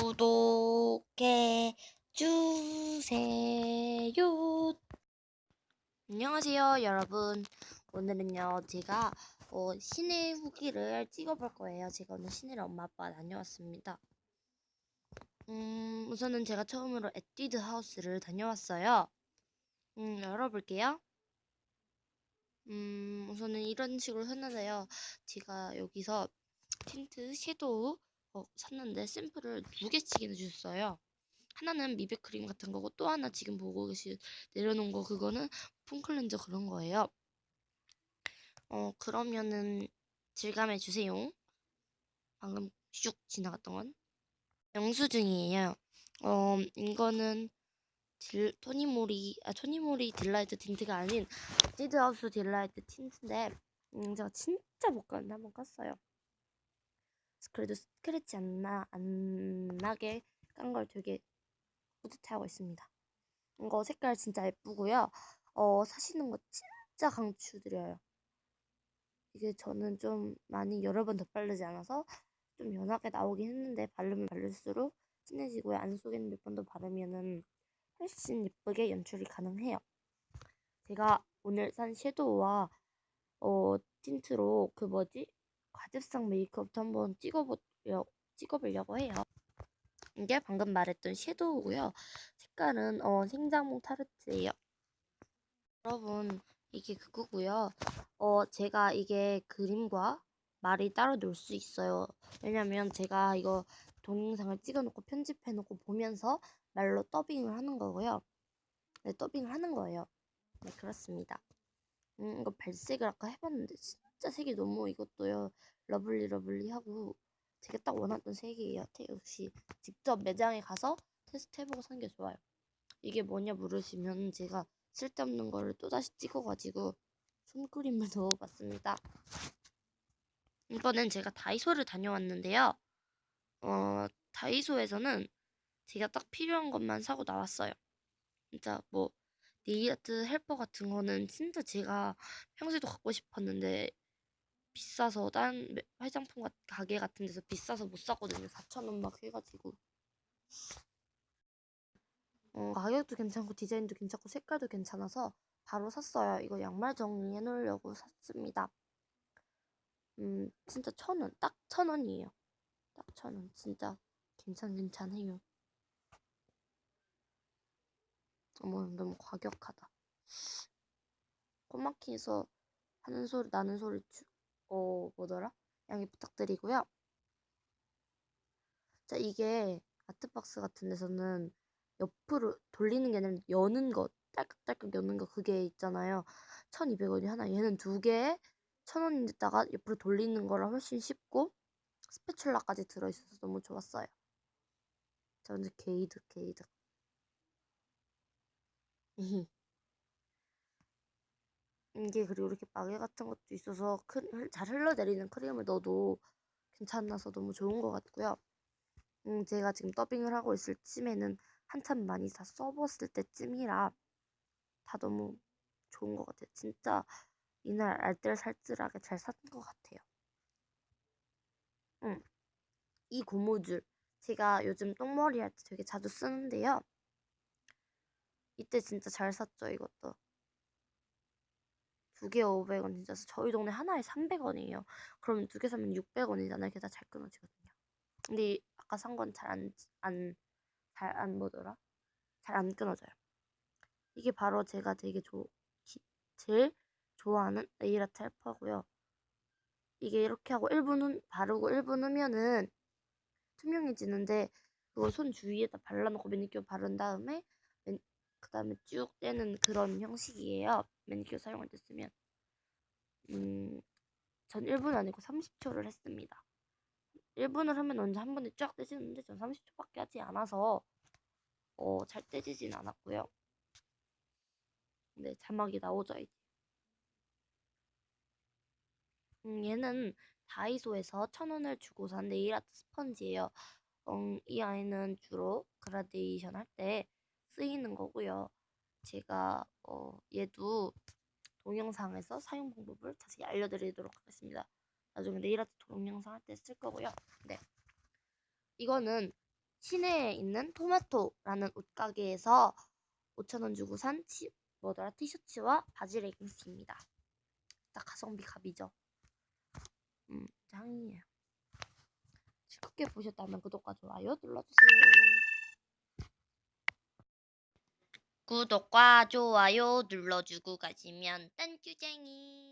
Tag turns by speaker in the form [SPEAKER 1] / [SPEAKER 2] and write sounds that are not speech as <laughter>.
[SPEAKER 1] 구독해 주세요. 안녕하세요, 여러분. 오늘은요, 제가 어, 시내 후기를 찍어볼 거예요. 제가 오늘 시내를 엄마 아빠 다녀왔습니다. 음, 우선은 제가 처음으로 에뛰드 하우스를 다녀왔어요. 음, 열어볼게요. 음, 우선은 이런 식으로 샀는데요. 제가 여기서 틴트, 섀도우 어, 샀는데 샘플을 두 개씩이나 주셨어요. 하나는 미백 크림 같은 거고 또 하나 지금 보고 계신 내려놓은 거 그거는 폼 클렌저 그런 거예요. 어, 그러면은 질감해 주세요. 방금 슉 지나갔던 건 영수증이에요. 어, 이거는 딜, 토니모리, 아, 토니모리 딜라이트 틴트가 아닌 디드하우스 딜라이트 틴트인데, 음, 제가 진짜 못 갔는데 한번 깠어요. 그래도 스크래치 안 나, 안 나게 깐 걸 되게 뿌듯해하고 있습니다. 이거 색깔 진짜 예쁘고요. 어, 사시는 거 진짜 강추드려요. 이게 저는 좀 많이 여러 번 덧바르지 않아서 좀 연하게 나오긴 했는데 바르면 바를수록 진해지고요. 안속에는 몇 번 더 바르면은 훨씬 예쁘게 연출이 가능해요. 제가 오늘 산 섀도우와 어, 틴트로 그 뭐지? 과즙상 메이크업도 한번 찍어보려, 찍어보려고 해요. 이게 방금 말했던 섀도우고요. 색깔은 어, 생자몽 타르트예요. 여러분 이게 그거고요. 어, 제가 이게 그림과 말이 따로 놀 수 있어요. 왜냐면 제가 이거 동영상을 찍어놓고 편집해놓고 보면서 말로 더빙을 하는 거고요. 네, 더빙을 하는 거예요. 네, 그렇습니다. 음, 이거 발색을 아까 해봤는데 진짜 색이 너무 이것도요. 러블리 러블리하고 제가 딱 원하던 색이에요. 태- 역시 직접 매장에 가서 테스트 해보고 산 게 좋아요. 이게 뭐냐 물으시면 제가 쓸데없는 거를 또다시 찍어가지고 손그림을 <laughs> 넣어봤습니다. 이번엔 제가 다이소를 다녀왔는데요. 어, 다이소에서는 제가 딱 필요한 것만 사고 나왔어요. 진짜 뭐 네일 아트 헬퍼 같은 거는 진짜 제가 평소에도 갖고 싶었는데 비싸서 딴 매- 화장품 가- 가게 같은 데서 비싸서 못 샀거든요. 4,000원 막 해가지고. 어, 가격도 괜찮고 디자인도 괜찮고 색깔도 괜찮아서 바로 샀어요. 이거 양말 정리해 놓으려고 샀습니다. 음, 진짜 천 원, 딱 천 원이에요. 딱 천 원, 진짜 괜찮 괜찮해요. 어머, 너무 과격하다. 코마키에서 하는 소리, 나는 소리, 주, 어, 뭐더라? 양해 부탁드리고요. 자, 이게 아트박스 같은 데서는 옆으로 돌리는 게 아니라 여는 거, 딸깍딸깍 여는 거 그게 있잖아요. 1200원이 하나. 얘는 두 개에 1000원인데다가 옆으로 돌리는 거라 훨씬 쉽고 스패츌라까지 들어있어서 너무 좋았어요. 자, 근데 게이득, 게이득. <laughs> 이게 그리고 이렇게 마개 같은 것도 있어서 큰, 흘- 잘 흘러내리는 크림을 넣어도 괜찮아서 너무 좋은 것 같고요. 음, 제가 지금 더빙을 하고 있을 쯤에는 한참 많이 다 써봤을 때쯤이라 다 너무 좋은 것 같아요. 진짜 이날 알뜰살뜰하게 잘 산 것 같아요. 음, 이 고무줄 제가 요즘 똥머리 할 때 되게 자주 쓰는데요. 이때 진짜 잘 샀죠, 이것도. 두 개에 500원 진짜 저희 동네 하나에 300원이에요. 그럼 두개 사면 600원이잖아요. 게다 잘 끊어지거든요. 근데 이- 아까 산 건 잘 안, 안, 잘 안 뭐더라? 잘 안 끊어져요. 이게 바로 제가 되게 조, 기, 제일 좋아하는 아트 헬퍼고요. 이게 이렇게 하고 1분 바르고 1분 후면은 투명해지는데 그걸 손 주위에다 발라놓고 매니큐어 바른 다음에 그 다음에 쭉 떼는 그런 형식이에요. 매니큐어 사용할 때 쓰면. 음, 전 1분 아니고 30초를 했습니다. 1분을 하면 언제 한 번에 쫙 떼지는데 전 30초밖에 하지 않아서 어, 잘 떼지진 않았고요. 네, 자막이 나오죠, 이제. 음, 얘는 다이소에서 1,000원을 주고 산 네일 아트 스펀지예요. 음, 이 아이는 주로 그라데이션 할 때 쓰이는 거고요. 제가 어, 얘도 동영상에서 사용 방법을 자세히 알려드리도록 하겠습니다. 나중에 네일 아트 동영상 할 때 쓸 거고요. 네. 이거는 시내에 있는 토마토라는 옷가게에서 5,000원 주고 산 티, 뭐더라 티셔츠와 바지 레깅스입니다. 딱 가성비 갑이죠. 음, 짱이에요. 즐겁게 보셨다면 구독과 좋아요 눌러주세요. 구독과 좋아요 눌러주고 가시면 딴주쟁이